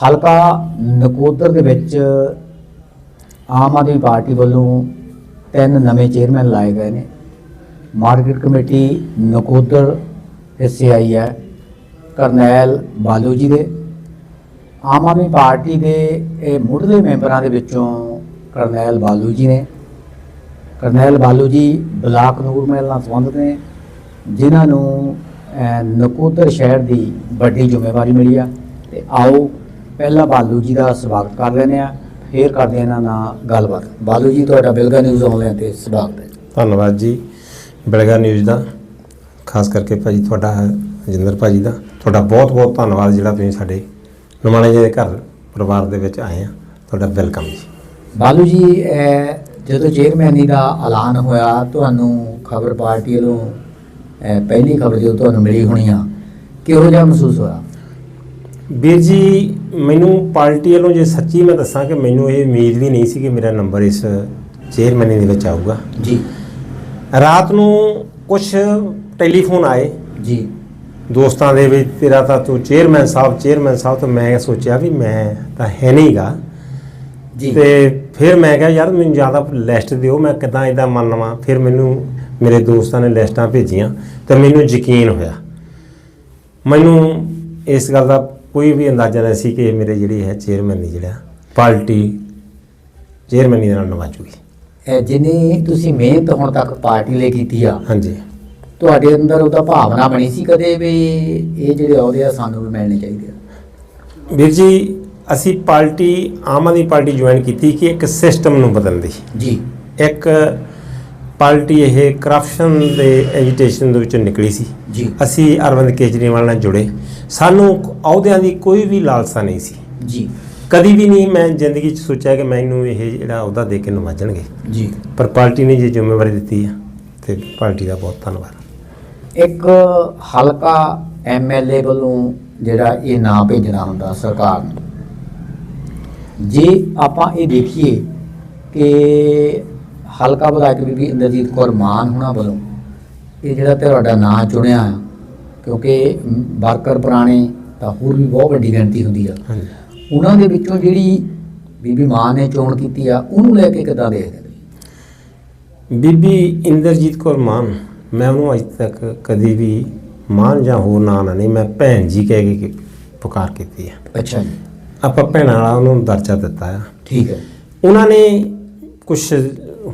ਹਲਕਾ ਨਕੋਦਰ ਦੇ ਵਿੱਚ ਆਮ ਆਦਮੀ ਪਾਰਟੀ ਵੱਲੋਂ ਤਿੰਨ ਨਵੇਂ ਚੇਅਰਮੈਨ ਲਾਏ ਗਏ ਨੇ। ਮਾਰਕੀਟ ਕਮੇਟੀ ਨਕੋਦਰ ਹਿੱਸੇ ਆਈ ਹੈ, ਕਰਨੈਲ ਬਾਲੂ ਜੀ ਦੇ। ਆਮ ਆਦਮੀ ਪਾਰਟੀ ਦੇ ਇਹ ਮੁੱਢਲੇ ਮੈਂਬਰਾਂ ਦੇ ਵਿੱਚੋਂ ਕਰਨੈਲ ਬਾਲੂ ਜੀ ਨੇ। ਕਰਨੈਲ ਬਾਲੂ ਜੀ ਬਲਾਕ ਨੂਰਮਹਿਲ ਨਾਲ ਸੰਬੰਧਿਤ ਨੇ, ਜਿਨ੍ਹਾਂ ਨੂੰ ਨਕੋਦਰ ਸ਼ਹਿਰ ਦੀ ਵੱਡੀ ਜ਼ਿੰਮੇਵਾਰੀ ਮਿਲੀ ਆ। ਤੇ ਆਓ ਪਹਿਲਾਂ ਬਾਲੂ ਜੀ ਦਾ ਸਵਾਗਤ ਕਰ ਲੈਂਦੇ ਆ ਫੇਰ ਕਰਦੇ ਇਹਨਾਂ ਨਾਲ ਗੱਲਬਾਤ। ਬਾਲੂ ਜੀ ਤੁਹਾਡਾ ਬਿਲਗਾ ਨਿਊਜ਼ ਆਨਲਾਈਨ ਤੇ ਸਵਾਗਤ ਹੈ। ਧੰਨਵਾਦ ਜੀ। ਬਲਗਾ ਨਿਊਜ਼ ਦਾ ਖਾਸ ਕਰਕੇ ਭਾਜੀ ਤੁਹਾਡਾ ਰਜਿੰਦਰ ਭਾਜੀ ਦਾ। ਤੁਹਾਡਾ ਬਹੁਤ ਬਹੁਤ ਧੰਨਵਾਦ ਜਿਹੜਾ ਤੁਸੀਂ ਸਾਡੇ ਨਮਾਣੇ ਜੀ ਦੇ ਘਰ ਪਰਿਵਾਰ ਦੇ ਵਿੱਚ ਆਏ ਆ ਤੁਹਾਡਾ ਵੈਲਕਮ ਜੀ। ਬਾਲੂ ਜੀ ਜਦੋਂ ਚੇਅਰਮੈਨੀ ਦਾ ਐਲਾਨ ਹੋਇਆ ਤੁਹਾਨੂੰ ਖਬਰ ਪਾਰਟੀ ਵੱਲੋਂ ਪਹਿਲੀ ਖਬਰ ਜਦੋਂ ਤੁਹਾਨੂੰ ਮਿਲੀ ਹੋਣੀ ਆ ਕਿਹੋ ਜਿਹਾ ਮਹਿਸੂਸ ਹੋਇਆ? ਵੀਰ ਜੀ ਮੈਨੂੰ ਪਾਰਟੀ ਵੱਲੋਂ ਜੇ ਸੱਚੀ ਮੈਂ ਦੱਸਾਂ ਕਿ ਮੈਨੂੰ ਇਹ ਉਮੀਦ ਵੀ ਨਹੀਂ ਸੀ ਕਿ ਮੇਰਾ ਨੰਬਰ ਇਸ ਚੇਅਰਮੈਨੀ ਦੇ ਵਿੱਚ ਆਊਗਾ। ਜੀ। ਰਾਤ ਨੂੰ ਕੁਝ ਟੈਲੀਫੋਨ ਆਏ। ਜੀ। ਦੋਸਤਾਂ ਦੇ ਵਿੱਚ ਤੇਰਾ ਤਾਂ ਤੂੰ ਚੇਅਰਮੈਨ ਸਾਹਿਬ ਚੇਅਰਮੈਨ ਸਾਹਿਬ ਤਾਂ ਮੈਂ ਸੋਚਿਆ ਵੀ ਮੈਂ ਤਾਂ ਹੈ ਨਹੀਂਗਾ। ਜੀ। ਤੇ ਫਿਰ ਮੈਂ ਕਿਹਾ ਯਾਰ ਮੈਨੂੰ ਜ਼ਿਆਦਾ ਲਿਸਟ ਦਿਓ ਮੈਂ ਕਿਦਾਂ ਇਦਾਂ ਮੰਨ ਲਵਾਂ? ਫਿਰ ਮੈਨੂੰ ਮੇਰੇ ਦੋਸਤਾਂ ਨੇ ਲਿਸਟਾਂ ਭੇਜੀਆਂ ਤੇ ਮੈਨੂੰ ਯਕੀਨ ਹੋਇਆ। ਮੈਨੂੰ ਇਸ ਗੱਲ ਦਾ ਕੋਈ ਵੀ ਅੰਦਾਜ਼ਾ ਨਹੀਂ ਸੀ ਕਿ ਇਹ ਮੇਰੇ ਜਿਹੜੀ ਹੈ ਚੇਅਰਮੈਨ ਦੀ ਜਿਹੜਾ ਪਾਰਟੀ ਚੇਅਰਮੈਨੀ ਦੇ ਨਾਲ ਨਵਾਜੂਗੀ। ਇਹ ਜਿੰਨੀ ਤੁਸੀਂ ਮਿਹਨਤ ਹੁਣ ਤੱਕ ਪਾਰਟੀ ਲਈ ਕੀਤੀ ਆ ਹਾਂਜੀ। ਤੁਹਾਡੇ ਅੰਦਰ ਉਹਦਾ ਭਾਵਨਾ ਬਣੀ ਸੀ ਕਦੇ ਵੀ ਇਹ ਜਿਹੜੇ ਅਹੁਦੇ ਆ ਸਾਨੂੰ ਵੀ ਮਿਲਣੇ ਚਾਹੀਦੇ ਆ? ਵੀਰ ਜੀ ਅਸੀਂ party Aam Aadmi party join ਕੀਤੀ ਕਿ ਇੱਕ ਸਿਸਟਮ ਨੂੰ ਬਦਲਣ ਦੀ। ਜੀ। ਇੱਕ ਪਾਰਟੀ ਇਹ ਕਰਪਸ਼ਨ ਦੇ ਐਜੀਟੇਸ਼ਨ ਦੇ ਵਿੱਚੋਂ ਨਿਕਲੀ ਸੀ। ਜੀ। ਅਸੀਂ ਅਰਵਿੰਦ ਕੇਜਰੀਵਾਲ ਨਾਲ ਜੁੜੇ। ਸਾਨੂੰ ਅਹੁਦਿਆਂ ਦੀ ਕੋਈ ਵੀ ਲਾਲਸਾ ਨਹੀਂ ਸੀ। ਜੀ। ਕਦੀ ਵੀ ਨਹੀਂ ਮੈਂ ਜ਼ਿੰਦਗੀ 'ਚ ਸੋਚਿਆ ਕਿ ਮੈਨੂੰ ਇਹ ਜਿਹੜਾ ਅਹੁਦਾ ਦੇ ਕੇ ਨਵਾਜਣਗੇ। ਜੀ। ਪਰ ਪਾਰਟੀ ਨੇ ਜੇ ਜ਼ਿੰਮੇਵਾਰੀ ਦਿੱਤੀ ਆ ਤੇ ਪਾਰਟੀ ਦਾ ਬਹੁਤ ਧੰਨਵਾਦ। ਇੱਕ ਹਲਕਾ ਐਮਐਲਏ ਵੱਲੋਂ ਜਿਹੜਾ ਇਹ ਨਾਂ ਭੇਜਣਾ ਹੁੰਦਾ ਸਰਕਾਰ ਨੂੰ। ਜੇ ਆਪਾਂ ਇਹ ਦੇਖੀਏ ਕਿ ਹਲਕਾ ਵਿਧਾਇਕ ਬੀਬੀ ਇੰਦਰਜੀਤ ਕੌਰ ਮਾਨ ਹੁਣਾਂ ਵੱਲੋਂ ਇਹ ਜਿਹੜਾ ਤੁਹਾਡਾ ਨਾਂ ਚੁਣਿਆ ਆ ਕਿਉਂਕਿ ਵਰਕਰ ਪੁਰਾਣੇ ਤਾਂ ਹੋਰ ਵੀ ਬਹੁਤ ਵੱਡੀ ਗਿਣਤੀ ਹੁੰਦੀ ਆ। ਉਹਨਾਂ ਦੇ ਵਿੱਚੋਂ ਜਿਹੜੀ ਬੀਬੀ ਮਾਨ ਨੇ ਚੋਣ ਕੀਤੀ ਆ ਉਹਨੂੰ ਲੈ ਕੇ ਕਿੱਦਾਂ ਦੇਖਦੇ ਨੇ ਬੀਬੀ ਇੰਦਰਜੀਤ ਕੌਰ ਮਾਨ ਮੈਂ ਉਹਨੂੰ ਅੱਜ ਤੱਕ ਕਦੀ ਵੀ ਮਾਨ ਜਾਂ ਹੋਰ ਨਾਂ ਨਾਲ ਨਹੀਂ ਮੈਂ ਭੈਣ ਜੀ ਕਹਿ ਕੇ ਪੁਕਾਰ ਕੀਤੀ ਹੈ ਅੱਛਾ ਜੀ। ਆਪਾਂ ਭੈਣਾਂ ਵਾਲਾ ਉਹਨੂੰ ਦਰਜਾ ਦਿੱਤਾ ਆ। ਠੀਕ ਹੈ। ਉਹਨਾਂ ਨੇ ਕੁਝ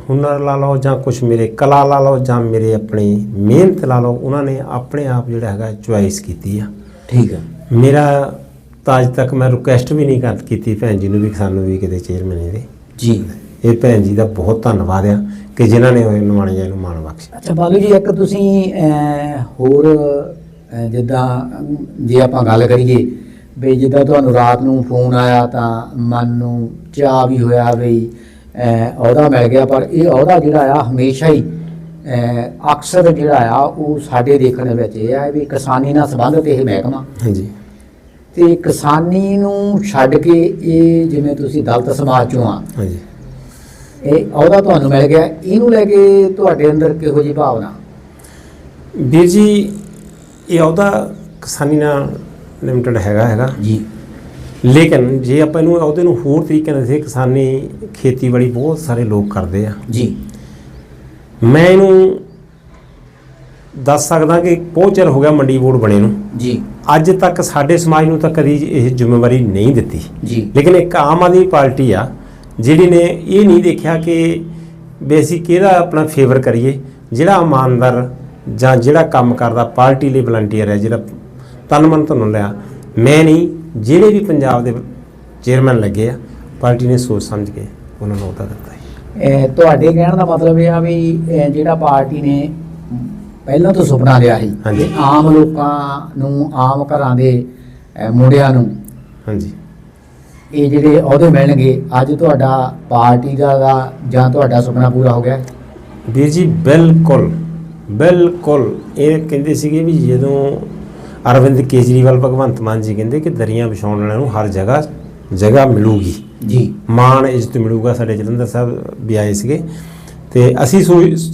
ਹੁਨਰ ਲਾ ਲਓ ਜਾਂ ਕੁਝ ਮੇਰੇ ਕਲਾ ਲਾ ਲਓ ਜਾਂ ਮੇਰੇ ਆਪਣੀ ਮਿਹਨਤ ਲਾ ਲਓ ਉਹਨਾਂ ਨੇ ਆਪਣੇ ਆਪ ਜਿਹੜਾ ਹੈਗਾ ਚੁਆਇਸ ਕੀਤੀ ਆ। ਠੀਕ ਹੈ ਮੇਰਾ ਤਾਂ ਅੱਜ ਤੱਕ ਮੈਂ ਰਿਕੁਐਸਟ ਵੀ ਨਹੀਂ ਕਰ ਕੀਤੀ ਭੈਣ ਜੀ ਨੂੰ ਵੀ ਸਾਨੂੰ ਵੀ ਕਿਤੇ ਚੇਅਰਮੈਨ ਦੇ ਜੀ। ਇਹ ਭੈਣ ਜੀ ਦਾ ਬਹੁਤ ਧੰਨਵਾਦ ਆ ਕਿ ਜਿਨ੍ਹਾਂ ਨੇ ਨਿਮਾਣੇ ਜੀ ਨੂੰ ਮਾਣ ਬਖਸ਼ਿਆ ਅੱਛਾ ਬਾਲੂ ਜੀ ਇੱਕ ਤੁਸੀਂ ਹੋਰ ਜਿੱਦਾਂ ਜੇ ਆਪਾਂ ਗੱਲ ਕਰੀਏ ਵੀ ਜਿੱਦਾਂ ਤੁਹਾਨੂੰ ਰਾਤ ਨੂੰ ਫੋਨ ਆਇਆ ਤਾਂ ਮਨ ਨੂੰ ਚਾਹ ਵੀ ਹੋਇਆ ਅਹ, ਅਹੁਦਾ ਮਿਲ ਗਿਆ ਪਰ ਇਹ ਅਹੁਦਾ ਜਿਹੜਾ ਆ ਹਮੇਸ਼ਾ ਹੀ ਅਕਸਰ ਜਿਹੜਾ ਆ ਉਹ ਸਾਡੇ ਦੇਖਣ ਵਿੱਚ ਇਹ ਆ ਵੀ ਕਿਸਾਨੀ ਨਾਲ ਸੰਬੰਧਿਤ ਇਹ ਮਹਿਕਮਾ। ਹਾਂਜੀ। ਤੇ ਕਿਸਾਨੀ ਨੂੰ ਛੱਡ ਕੇ ਇਹ ਜਿਵੇਂ ਤੁਸੀਂ ਦਲਿਤ ਸਮਾਜ ਚੋਂ ਆ ਹਾਂਜੀ। ਇਹ ਅਹੁਦਾ ਤੁਹਾਨੂੰ ਮਿਲ ਗਿਆ। ਇਹਨੂੰ ਲੈ ਕੇ ਤੁਹਾਡੇ ਅੰਦਰ ਕਿਹੋ ਜਿਹੀ ਭਾਵਨਾ? ਵੀਰ ਜੀ ਇਹ ਅਹੁਦਾ ਕਿਸਾਨੀ ਨਾਲ ਲਿਮਟਿਡ ਹੈਗਾ ਹੈਗਾ। ਜੀ। ਲੇਕਿਨ ਜੇ ਆਪਾਂ ਇਹਨੂੰ ਅਹੁਦੇ ਨੂੰ ਹੋਰ ਤਰੀਕੇ ਨਾਲ ਦੇਖੀਏ ਕਿਸਾਨੀ ਖੇਤੀਬਾੜੀ ਬਹੁਤ ਸਾਰੇ ਲੋਕ ਕਰਦੇ ਆ। ਜੀ। ਮੈਂ ਇਹਨੂੰ ਦੱਸ ਸਕਦਾ ਕਿ ਬਹੁਤ ਚਿਰ ਹੋ ਗਿਆ ਮੰਡੀ ਬੋਰਡ ਬਣੇ ਨੂੰ। ਜੀ। ਅੱਜ ਤੱਕ ਸਾਡੇ ਸਮਾਜ ਨੂੰ ਤਾਂ ਕਦੀ ਇਹ ਜ਼ਿੰਮੇਵਾਰੀ ਨਹੀਂ ਦਿੱਤੀ। ਜੀ। ਲੇਕਿਨ ਇੱਕ ਆਮ ਆਦਮੀ ਪਾਰਟੀ ਆ ਜਿਹੜੀ ਨੇ ਇਹ ਨਹੀਂ ਦੇਖਿਆ ਕਿ ਵੀ ਅਸੀਂ ਕਿਹਦਾ ਆਪਣਾ ਫੇਵਰ ਕਰੀਏ ਜਿਹੜਾ ਇਮਾਨਦਾਰ ਜਾਂ ਜਿਹੜਾ ਕੰਮ ਕਰਦਾ ਪਾਰਟੀ ਲਈ ਵਲੰਟੀਅਰ ਹੈ ਜਿਹੜਾ ਤਨ ਮਨ ਧਨ ਲਿਆ। ਮੈਂ ਨਹੀਂ ਜਿਹੜੇ ਵੀ ਪੰਜਾਬ ਦੇ ਚੇਅਰਮੈਨ ਲੱਗੇ ਆ ਪਾਰਟੀ ਨੇ ਸੋਚ ਸਮਝ ਕੇ ਉਹਨਾਂ ਨੂੰ ਅਹੁਦਾ ਦਿੱਤਾ ਹੈ ਤੁਹਾਡੇ ਕਹਿਣ ਦਾ ਮਤਲਬ ਇਹ ਆ ਵੀ ਜਿਹੜਾ ਪਾਰਟੀ ਨੇ ਪਹਿਲਾਂ ਤੋਂ ਸੁਪਨਾ ਲਿਆ ਸੀ ਹਾਂਜੀ। ਕਿ ਆਮ ਲੋਕਾਂ ਨੂੰ ਆਮ ਘਰਾਂ ਦੇ ਮੁੰਡਿਆਂ ਨੂੰ ਹਾਂਜੀ। ਇਹ ਜਿਹੜੇ ਅਹੁਦੇ ਮਿਲਣਗੇ ਅੱਜ ਤੁਹਾਡਾ ਪਾਰਟੀ ਦਾ ਜਾਂ ਤੁਹਾਡਾ ਸੁਪਨਾ ਪੂਰਾ ਹੋ ਗਿਆ? ਵੀਰ ਜੀ ਬਿਲਕੁਲ ਬਿਲਕੁਲ। ਇਹ ਕਹਿੰਦੇ ਸੀਗੇ ਵੀ ਜਦੋਂ ਅਰਵਿੰਦ ਕੇਜਰੀਵਾਲ ਭਗਵੰਤ ਮਾਨ ਜੀ ਕਹਿੰਦੇ ਕਿ ਦਰੀਆਂ ਵਿਛਾਉਣ ਵਾਲਿਆਂ ਨੂੰ ਹਰ ਜਗ੍ਹਾ ਜਗ੍ਹਾ ਮਿਲੂਗੀ। ਜੀ। ਮਾਣ ਇੱਜ਼ਤ ਮਿਲੂਗਾ ਸਾਡੇ ਜਲੰਧਰ ਸਾਹਿਬ ਵੀ ਆਏ ਸੀਗੇ। ਤੇ ਅਸੀਂ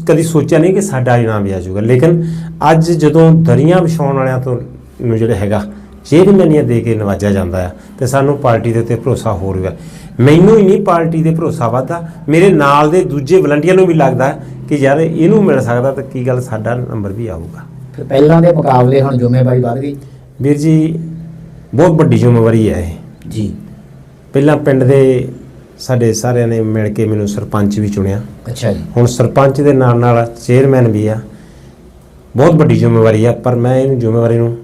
ਕਦੀ ਸੋਚਿਆ ਨਹੀਂ ਕਿ ਸਾਡਾ ਇਨਾਮ ਵੀ ਆ ਜਾਊਗਾ ਲੇਕਿਨ ਅੱਜ ਜਦੋਂ ਦਰੀਆਂ ਵਿਛਾਉਣ ਵਾਲਿਆਂ ਤੋਂ ਨੂੰ ਜਿਹੜਾ ਹੈਗਾ ਚੇਅਰਮੈਨੀਆਂ ਦੇ ਕੇ ਨਵਾਜਿਆ ਜਾਂਦਾ ਆ ਤੇ ਸਾਨੂੰ ਪਾਰਟੀ ਦੇ ਉੱਤੇ ਭਰੋਸਾ ਹੋਰ ਗਿਆ ਮੈਨੂੰ ਹੀ ਨਹੀਂ ਪਾਰਟੀ ਦੇ ਭਰੋਸਾ ਵੱਧਦਾ ਮੇਰੇ ਨਾਲ ਦੇ ਦੂਜੇ ਵਲੰਟੀਅਰ ਨੂੰ ਵੀ ਲੱਗਦਾ ਕਿ ਯਾਰ ਇਹਨੂੰ ਮਿਲ ਸਕਦਾ ਤਾਂ ਕੀ ਗੱਲ ਸਾਡਾ ਨੰਬਰ ਵੀ ਆਊਗਾ। ਫਿਰ ਪਹਿਲਾਂ ਦੇ ਮੁਕਾਬਲੇ ਹੁਣ ਜ਼ਿੰਮੇਵਾਰੀ ਵੱਧ ਗਈ। ਵੀਰ ਜੀ ਬਹੁਤ ਵੱਡੀ ਜ਼ਿੰਮੇਵਾਰੀ ਹੈ ਇਹ। ਜੀ। ਪਹਿਲਾਂ ਪਿੰਡ ਦੇ ਸਾਡੇ ਸਾਰਿਆਂ ਨੇ ਮਿਲ ਕੇ ਮੈਨੂੰ ਸਰਪੰਚ ਵੀ ਚੁਣਿਆ। ਅੱਛਾ ਜੀ। ਹੁਣ ਸਰਪੰਚ ਦੇ ਨਾਲ ਨਾਲ ਚੇਅਰਮੈਨ ਵੀ ਆ। ਬਹੁਤ ਵੱਡੀ ਜ਼ਿੰਮੇਵਾਰੀ ਆ ਪਰ ਮੈਂ ਇਹਨੂੰ ਜ਼ਿੰਮੇਵਾਰੀ ਨੂੰ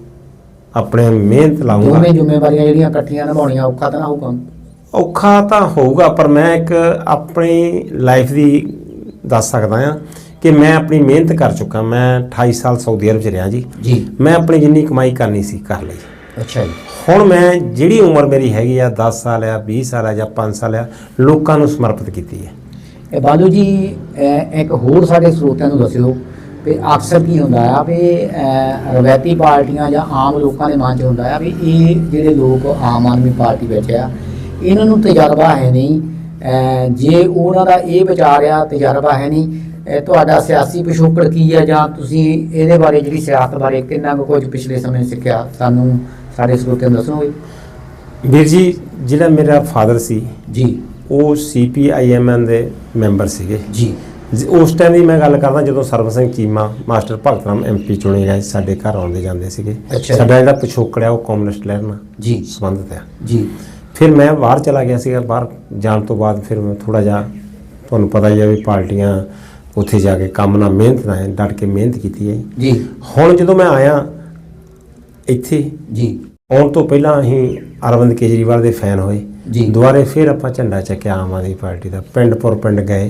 ਆਪਣੇ ਮਿਹਨਤ ਲਾਉਂਗਾ ਦੋਵੇਂ ਜ਼ਿੰਮੇਵਾਰੀਆਂ ਜਿਹੜੀਆਂ ਇਕੱਠੀਆਂ ਨਿਭਾਉਣੀਆਂ ਔਖਾ ਤਾਂ ਨਾ ਹੋਊਗਾ ਔਖਾ ਤਾਂ ਹੋਊਗਾ ਪਰ ਮੈਂ ਇੱਕ ਆਪਣੀ ਲਾਈਫ ਦੀ ਦੱਸ ਸਕਦਾ ਆ। ਕਿ ਮੈਂ ਆਪਣੀ ਮਿਹਨਤ ਕਰ ਚੁੱਕਾ ਮੈਂ 28 ਸਾਲ ਸਾਊਦੀ ਅਰਬ ਚ ਰਿਹਾ ਜੀ। ਜੀ। ਮੈਂ ਆਪਣੀ ਜਿੰਨੀ ਕਮਾਈ ਕਰਨੀ ਸੀ ਕਰ ਲਈ। ਅੱਛਾ ਜੀ। ਹੁਣ ਮੈਂ ਜਿਹੜੀ ਉਮਰ ਮੇਰੀ ਹੈਗੀ ਆ 10 ਸਾਲ ਆ 20 ਸਾਲ ਆ ਜਾਂ 5 ਸਾਲ ਆ ਲੋਕਾਂ ਨੂੰ ਸਮਰਪਿਤ ਕੀਤੀ ਹੈ। ਇਹ ਬਾਲੂ ਜੀ ਇੱਕ ਹੋਰ ਸਾਡੇ ਸਰੋਤਿਆਂ ਨੂੰ ਦੱਸਿਓ ਵੀ ਅਕਸਰ ਕੀ ਹੁੰਦਾ ਆ ਵੀ ਰਵਾਇਤੀ ਪਾਰਟੀਆਂ ਜਾਂ ਆਮ ਲੋਕਾਂ ਦੇ ਮਨ 'ਚ ਹੁੰਦਾ ਆ ਵੀ ਇਹ ਜਿਹੜੇ ਲੋਕ ਆਮ ਆਦਮੀ ਪਾਰਟੀ ਵਿੱਚ ਆ ਇਹਨਾਂ ਨੂੰ ਤਜਰਬਾ ਹੈ ਨਹੀਂ। ਜੇ ਉਹਨਾਂ ਦਾ ਇਹ ਵਿਚਾਰ ਆ ਤਜਰਬਾ ਹੈ ਨਹੀਂ ਤੁਹਾਡਾ ਸਿਆਸੀ ਪਿਛੋਕੜ ਕੀ ਆ ਜਾਂ ਤੁਸੀਂ ਇਹਦੇ ਬਾਰੇ ਜਿਹੜੀ ਸਿਆਸਤ ਬਾਰੇ ਕਿੰਨਾ ਕੁ ਕੁਝ ਪਿਛਲੇ ਸਮੇਂ ਸਿੱਖਿਆ? ਸਾਨੂੰ ਸਾਡੇ ਸਰੋਤਿਆਂ ਨੂੰ ਦੱਸੋਗੇ? ਵੀਰ ਜੀ ਜਿਹੜਾ ਮੇਰਾ ਫਾਦਰ ਸੀ ਜੀ। ਉਹ ਸੀਪੀਆਈਐਮਐਨ ਦੇ ਮੈਂਬਰ ਸੀਗੇ। ਜੀ। ਉਸ ਟਾਈਮ ਦੀ ਮੈਂ ਗੱਲ ਕਰਦਾ ਜਦੋਂ ਸਰਵ ਸਿੰਘ ਚੀਮਾ ਮਾਸਟਰ ਭਗਤ ਰਾਮ ਐਮਪੀ ਚੁਣੇ ਗਏ ਸਾਡੇ ਘਰ ਆਉਂਦੇ ਜਾਂਦੇ ਸੀਗੇ। ਸਾਡਾ ਜਿਹੜਾ ਪਿਛੋਕੜ ਆ ਉਹ ਕਮਿਊਨਿਸਟ ਲਹਿਰ ਨਾਲ ਜੀ। ਸੰਬੰਧਿਤ ਆ। ਜੀ। ਫਿਰ ਮੈਂ ਬਾਹਰ ਚਲਾ ਗਿਆ ਸੀਗਾ ਬਾਹਰ ਜਾਣ ਤੋਂ ਬਾਅਦ ਫਿਰ ਮੈਂ ਥੋੜਾ ਜਿਹਾ ਤੁਹਾਨੂੰ ਪਤਾ ਹੀ ਆ ਵੀ ਪਾਰਟੀਆਂ ਉੱਥੇ ਜਾ ਕੇ ਕੰਮ ਨਾਲ ਮਿਹਨਤ ਨਾਲ ਡਟ ਕੇ ਮਿਹਨਤ ਕੀਤੀ ਹੈ ਜੀ। ਹੁਣ ਜਦੋਂ ਮੈਂ ਆਇਆ ਇੱਥੇ ਜੀ। ਆਉਣ ਤੋਂ ਪਹਿਲਾਂ ਅਸੀਂ ਅਰਵਿੰਦ ਕੇਜਰੀਵਾਲ ਦੇ ਫੈਨ ਹੋਏ। ਜੀ। ਦੁਬਾਰੇ ਫਿਰ ਆਪਾਂ ਝੰਡਾ ਚੱਕਿਆ ਆਮ ਆਦਮੀ ਪਾਰਟੀ ਦਾ। ਪਿੰਡ ਪੁਰ ਪਿੰਡ ਗਏ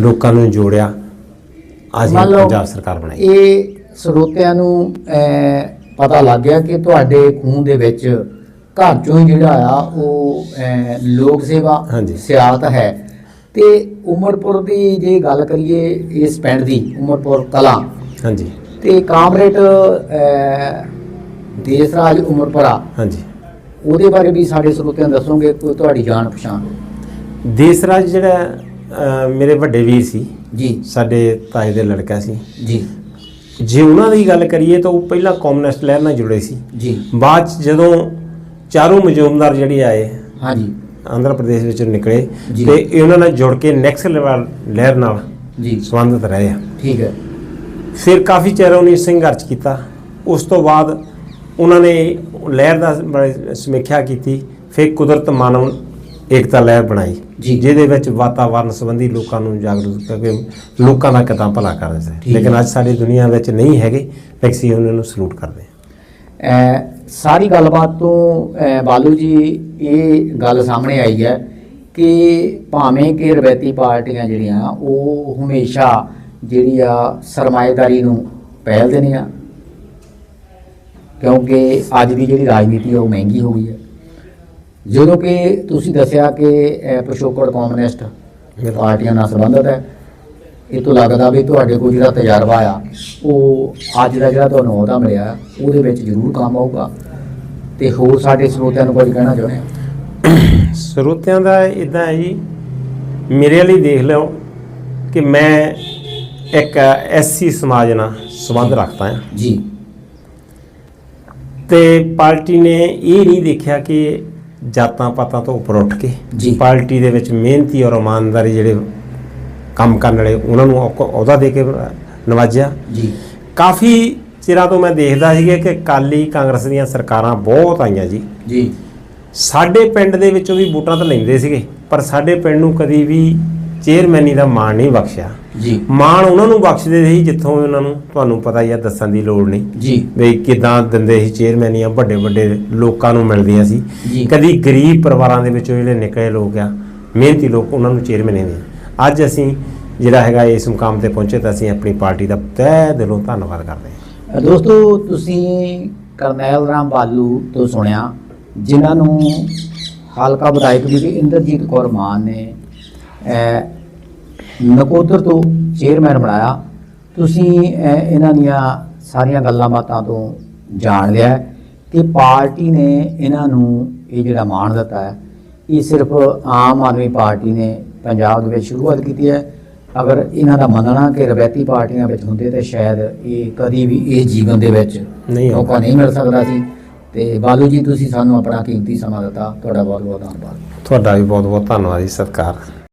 ਲੋਕਾਂ ਨੂੰ ਜੋੜਿਆ। ਅੱਜ ਪੰਜਾਬ ਸਰਕਾਰ ਬਣਾਈ। ਇਹ ਸਰੋਤਿਆਂ ਨੂੰ ਪਤਾ ਲੱਗ ਗਿਆ ਕਿ ਤੁਹਾਡੇ ਖੂਨ ਦੇ ਵਿੱਚ ਘਰ ਚੋਂ ਹੀ ਜਿਹੜਾ ਆ ਉਹ ਲੋਕ ਸੇਵਾ ਹਾਂਜੀ। ਸਿਆਸਤ ਹੈ। ਤੇ ਉਮਰਪੁਰ ਦੀ ਜੇ ਗੱਲ ਕਰੀਏ ਇਸ ਪਿੰਡ ਦੀ ਉਮਰਪੁਰ ਕਲਾਂ ਹਾਂਜੀ। ਤੇ ਕਾਮਰੇਡ ਅਹ, ਦੇਸਰਾਜ ਉਮਰਪੁਰਾ ਹਾਂਜੀ। ਉਹਦੇ ਬਾਰੇ ਵੀ ਸਾਡੇ ਸਰੋਤਿਆਂ ਦੱਸੋਗੇ ਕੋਈ ਤੁਹਾਡੀ ਜਾਣ ਪਛਾਣ। ਦੇਸਰਾਜ ਜਿਹੜਾ ਅਹ, ਮੇਰੇ ਵੱਡੇ ਵੀਰ ਸੀ ਜੀ। ਸਾਡੇ ਤਾਏ ਦੇ ਲੜਕਾ ਸੀ। ਜੀ। ਜੇ ਉਹਨਾਂ ਦੀ ਗੱਲ ਕਰੀਏ ਤਾਂ ਉਹ ਪਹਿਲਾਂ ਕਮਿਊਨਿਸਟ ਲਹਿਰ ਨਾਲ ਜੁੜੇ ਸੀ। ਜੀ। ਬਾਅਦ 'ਚ ਜਦੋਂ ਚਾਰੋਂ ਮਜੂਮਦਾਰ ਜਿਹੜੇ ਆਏ ਹਾਂਜੀ। ਆਂਧਰਾ ਪ੍ਰਦੇਸ਼ ਵਿੱਚੋਂ ਨਿਕਲੇ। ਤੇ ਇਹ ਉਹਨਾਂ ਨਾਲ ਜੁੜ ਕੇ ਨੈਕਸਟ ਲੈਵਲ ਲਹਿਰ ਨਾਲ ਜੀ। ਸੰਬੰਧਿਤ ਰਹੇ ਆ। ਠੀਕ ਹੈ। ਫਿਰ ਕਾਫੀ ਚਿਰ ਉਹਨੇ ਸੰਘਰਸ਼ ਕੀਤਾ। ਉਸ ਤੋਂ ਬਾਅਦ ਉਹਨਾਂ ਨੇ ਲਹਿਰ ਦਾ ਸਮੀਖਿਆ ਕੀਤੀ। ਫਿਰ ਕੁਦਰਤ ਮਾਨਵ ਏਕਤਾ ਲਹਿਰ ਬਣਾਈ। ਜਿਹਦੇ ਵਿੱਚ ਵਾਤਾਵਰਣ ਸੰਬੰਧੀ ਲੋਕਾਂ ਨੂੰ ਜਾਗਰੂਕ ਕਰਕੇ ਲੋਕਾਂ ਦਾ ਕਿੱਦਾਂ ਭਲਾ ਕਰਦੇ ਸੀ ਲੇਕਿਨ ਅੱਜ ਸਾਡੀ ਦੁਨੀਆ ਵਿੱਚ ਨਹੀਂ ਹੈਗੇ ਅਸੀਂ ਉਹਨਾਂ ਨੂੰ ਸਲੂਟ ਕਰਦੇ ਹਾਂ। ਸਾਰੀ ਗੱਲਬਾਤ ਤੋਂ ਬਾਲੂ ਜੀ ਇਹ ਗੱਲ ਸਾਹਮਣੇ ਆਈ ਹੈ ਕਿ ਭਾਵੇਂ ਕਿ ਰਵਾਇਤੀ ਪਾਰਟੀਆਂ ਜਿਹੜੀਆਂ ਉਹ ਹਮੇਸ਼ਾ ਜਿਹੜੀ ਆ ਸਰਮਾਏਦਾਰੀ ਨੂੰ ਪਹਿਲ ਦਿੰਦੇ ਆ ਕਿਉਂਕਿ ਅੱਜ ਦੀ ਜਿਹੜੀ ਰਾਜਨੀਤੀ ਆ ਉਹ ਮਹਿੰਗੀ ਹੋ ਗਈ ਹੈ। ਜਦੋਂ ਕਿ ਤੁਸੀਂ ਦੱਸਿਆ ਕਿ ਪਿਛੋਕੜ ਕਮਿਊਨਿਸਟ ਪਾਰਟੀਆਂ ਨਾਲ ਸੰਬੰਧਿਤ ਹੈ ਇਹ ਤੋਂ ਲੱਗਦਾ ਵੀ ਤੁਹਾਡੇ ਕੋਲ ਜਿਹੜਾ ਤਜਰਬਾ ਆ ਉਹ ਅੱਜ ਦਾ ਜਿਹੜਾ ਤੁਹਾਨੂੰ ਉਹਦਾ ਮਿਲਿਆ ਉਹਦੇ ਵਿੱਚ ਜ਼ਰੂਰ ਕੰਮ ਆਊਗਾ। ਤੇ ਹੋਰ ਸਾਡੇ ਸਰੋਤਿਆਂ ਨੂੰ ਕੁਝ ਕਹਿਣਾ ਚਾਹੁੰਦੇ ਆ ਸਰੋਤਿਆਂ ਦਾ ਇਦਾਂ ਹੈ ਜੀ ਮੇਰੇ ਲਈ ਦੇਖ ਲਓ ਕਿ ਮੈਂ ਇੱਕ ਐਸਸੀ ਸਮਾਜ ਨਾਲ ਸੰਬੰਧ ਰੱਖਦਾ ਹਾਂ। ਜੀ। ਤੇ ਪਾਰਟੀ ਨੇ ਇਹ ਨਹੀਂ ਦੇਖਿਆ ਕਿ ਜਾਤਾਂ ਪਾਤਾਂ ਤੋਂ ਉੱਪਰ ਉੱਠ ਕੇ। ਪਾਰਟੀ ਦੇ ਵਿੱਚ ਮਿਹਨਤੀ ਔਰ ਇਮਾਨਦਾਰੀ ਜਿਹੜੇ ਕੰਮ ਕਰਨ ਵਾਲੇ ਉਹਨਾਂ ਨੂੰ ਔਕ- ਅਹੁਦਾ ਦੇ ਕੇ ਨਵਾਜਿਆ। ਜੀ। ਕਾਫੀ ਚਿਰਾਂ ਤੋਂ ਮੈਂ ਦੇਖਦਾ ਸੀਗਾ ਕਿ ਕਾਲੀ ਕਾਂਗਰਸ ਦੀਆਂ ਸਰਕਾਰਾਂ ਬਹੁਤ ਆਈਆਂ ਜੀ। ਜੀ। ਸਾਡੇ ਪਿੰਡ ਦੇ ਵਿੱਚੋਂ ਵੀ ਵੋਟਾਂ ਤਾਂ ਲੈਂਦੇ ਸੀਗੇ ਪਰ ਸਾਡੇ ਪਿੰਡ ਨੂੰ ਕਦੀ ਵੀ ਚੇਅਰਮੈਨੀ ਦਾ ਮਾਣ ਨਹੀਂ ਬਖਸ਼ਿਆ। ਜੀ। ਮਾਣ ਉਹਨਾਂ ਨੂੰ ਬਖਸ਼ਦੇ ਸੀ ਜਿੱਥੋਂ ਉਹਨਾਂ ਨੂੰ ਤੁਹਾਨੂੰ ਪਤਾ ਹੀ ਆ ਦੱਸਣ ਦੀ ਲੋੜ ਨਹੀਂ। ਜੀ। ਵੀ ਕਿਦਾਂ ਦਿੰਦੇ ਸੀ ਚੇਅਰਮੈਨੀਆਂ ਵੱਡੇ ਵੱਡੇ ਲੋਕਾਂ ਨੂੰ ਮਿਲਦੀਆਂ ਸੀ। ਜੀ। ਕਦੀ ਗਰੀਬ ਪਰਿਵਾਰਾਂ ਦੇ ਵਿੱਚੋਂ ਜਿਹੜੇ ਨਿਕਲੇ ਲੋਕ ਆ ਮਿਹਨਤੀ ਲੋਕ ਉਹਨਾਂ ਨੂੰ ਚੇਅਰਮੈਨ ਦੇ ਅੱਜ ਅਸੀਂ ਜਿਹੜਾ ਹੈਗਾ ਇਸ ਮੁਕਾਮ ਤੇ ਪਹੁੰਚੇ ਤਾਂ ਅਸੀਂ ਆਪਣੀ ਪਾਰਟੀ ਦਾ ਤਹਿ ਦਿਲੋਂ ਧੰਨਵਾਦ ਕਰਦੇ ਹਾਂ। ਦੋਸਤੋ, ਤੁਸੀਂ ਕਰਨੈਲ ਰਾਮ ਬਾਲੂ ਤੋਂ ਸੁਣਿਆ, ਜਿਨ੍ਹਾਂ ਨੂੰ ਹਲਕਾ ਵਿਧਾਇਕ ਬੀਬੀ ਇੰਦਰਜੀਤ ਕੌਰ ਮਾਨ ਨੇ ਨਕੋਦਰ ਤੋਂ ਚੇਅਰਮੈਨ ਬਣਾਇਆ। ਤੁਸੀਂ ਇਹਨਾਂ ਦੀਆਂ ਸਾਰੀਆਂ ਗੱਲਾਂ ਬਾਤਾਂ ਤੋਂ ਜਾਣ ਲਿਆ ਹੈ ਕਿ ਪਾਰਟੀ ਨੇ ਇਹਨਾਂ ਨੂੰ ਇਹ ਜਿਹੜਾ ਮਾਣ ਦਿੱਤਾ ਹੈ, ਇਹ ਸਿਰਫ ਆਮ ਆਦਮੀ ਪਾਰਟੀ ਨੇ ਪੰਜਾਬ ਦੇ ਵਿੱਚ ਸ਼ੁਰੂਆਤ ਕੀਤੀ ਹੈ। ਅਗਰ ਇਹਨਾਂ ਦਾ ਮੰਨਣਾ ਕਿ ਰਵਾਇਤੀ ਪਾਰਟੀਆਂ ਵਿੱਚ ਹੁੰਦੇ ਤਾਂ ਸ਼ਾਇਦ ਇਹ ਕਦੀ ਵੀ ਇਹ ਜੀਵਨ ਦੇ ਵਿੱਚ। ਮੌਕਾ ਨਹੀਂ ਮਿਲ ਸਕਦਾ ਸੀ। ਤੇ ਬਾਲੂ ਜੀ ਤੁਸੀਂ ਸਾਨੂੰ ਆਪਣਾ ਕੀਮਤੀ ਸਮਾਂ ਦਿੱਤਾ। ਤੁਹਾਡਾ ਬਹੁਤ ਬਹੁਤ ਧੰਨਵਾਦ। ਤੁਹਾਡਾ ਵੀ ਬਹੁਤ ਬਹੁਤ ਧੰਨਵਾਦ ਜੀ ਸਤਿਕਾਰ।